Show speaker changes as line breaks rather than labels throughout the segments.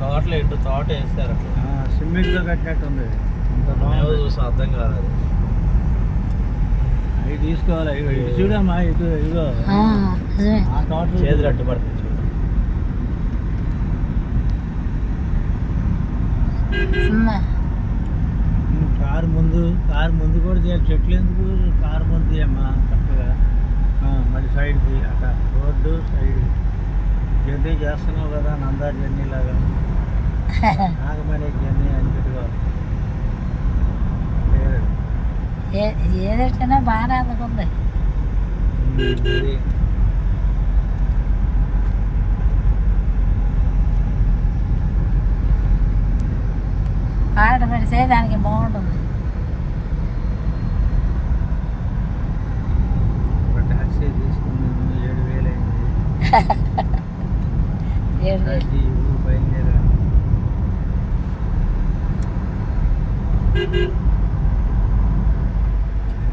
తోటలో ఇటు తోట వేస్తారు అట్లా.
సిమ్మింగ్తో కట్టినట్టుంది అంత
మేము
బాగుంది
చూసాం అర్థం కాలేదు.
అవి తీసుకోవాలి. ఇటు చూడమ్మా ఇటు ఇగో
ఆ, నిజమే.
ఆ తోట
చేతులు అడ్డు పడుతుంది చూడు.
ఉమ్మా.
ఉమ్, కారు ముందు కారు ముందు కూడా తీయాలి. చెట్లు ఎందుకు? కారు ముందు తీయమ్మా చక్కగా. ఆ, మళ్ళీ సైడ్కి అట రోడ్డు సైడ్ జర్నీ చేస్తున్నావు కదా నందా జర్నీ లాగా నాగమణి జర్నీ అని పెట్టుకోవాలి లేదు.
ఏ ఏదైనా బాగానే అందుకుంది
ఉమ్, ఇది.
పాట పెడితే దానికి బాగుంటుంది
ఒక టాక్సీ తీసుకున్నాను ఏడు వేలు అయింది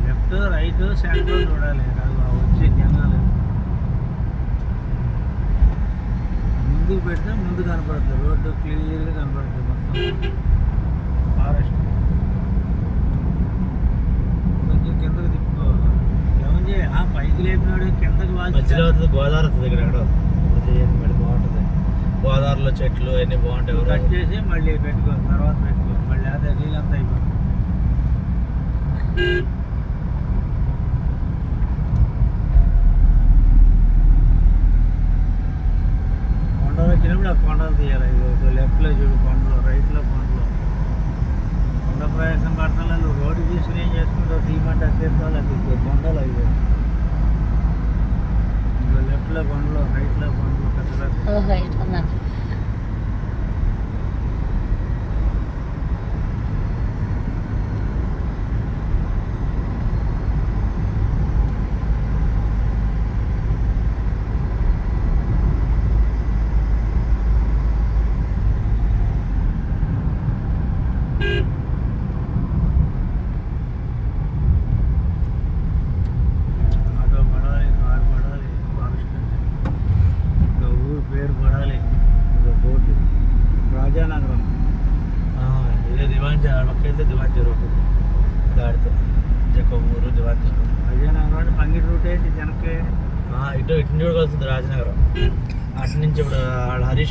లెఫ్ట్ రైట్ సెంటర్ చూడాలి. వచ్చే జనాలు ముందు పెడితే ముందు కనపడుతుంది రోడ్డు క్లియర్గా కనపడుతుంది మొత్తం. ఫారెస్ట్. కొంచెం కిందకి తిప్పుకో ఏమని చేయ ఆ, పైకి లేపినాడు కిందకి
మధ్యలో గోదావరి వస్తుంది ఇక్కడ ఎక్కడో. చెట్లు అన్నీ బాగుంటాయి
కట్ చేసి మళ్ళీ పెట్టుకో తర్వాత పెట్టుకో. మళ్ళీ అదే నీళ్ళంతా అయిపోతుంది. కొండలు వచ్చినప్పుడు ఆ కొండలు తీయాలి. ఇది లెఫ్ట్లో చూడు కొండలు రైట్లో కొండలు. కొండ ప్రయాసం పడతాను నువ్వు రోడ్డు తీసుకుని ఏం చేసుకుంటావు తీయమంటే అత్యంతాలు అది కొండలు అవి. ఇంకో లెఫ్ట్లో కొండలు రైట్లో కొండలు పెద్ద పెద్ద.
ఆ, ఇదే దివాంజ పక్కైతే దివాంజ రోడ్డు దాడితే. ఊరు దివాంజ
రాజానగరం అంటే పంగిడి రూట్ ఏంటి? జనకే
ఇటు ఇటు చూడగలుగుతుంది రాజనగరం. అటు నుంచి ఇప్పుడు హరీష్